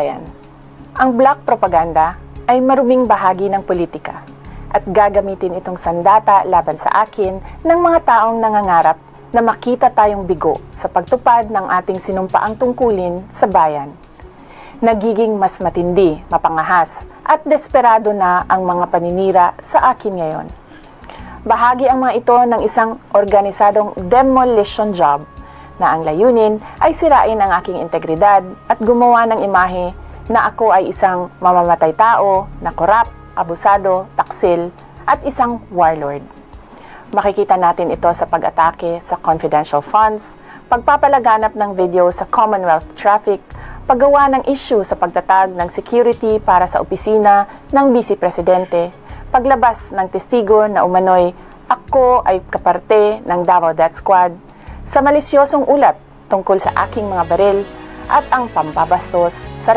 Ayan. Ang black propaganda ay maruming bahagi ng politika at gagamitin itong sandata laban sa akin ng mga taong nangangarap na makita tayong bigo sa pagtupad ng ating sinumpaang tungkulin sa bayan. Nagiging mas matindi, mapangahas at desperado na ang mga paninira sa akin ngayon. Bahagi ang mga ito ng isang organisadong demolition job na ang layunin ay sirain ang aking integridad at gumawa ng imahe na ako ay isang mamamatay tao na korap, abusado, taksil at isang warlord. Makikita natin ito sa pag-atake sa confidential funds, pagpapalaganap ng video sa Commonwealth Traffic, paggawa ng issue sa pagtatag ng security para sa opisina ng Vice Presidente, paglabas ng testigo na umano'y ako ay kaparte ng Davao Death Squad, sa malisyosong ulat tungkol sa aking mga baril at ang pambabastos sa